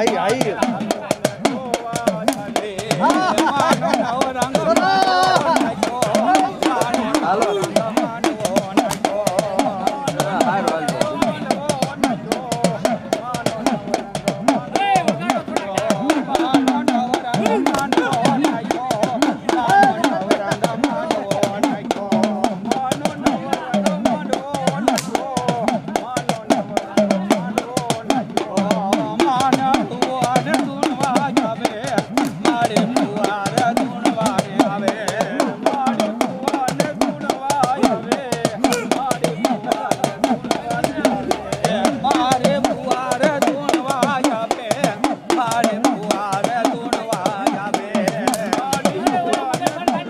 આઈ આઈ.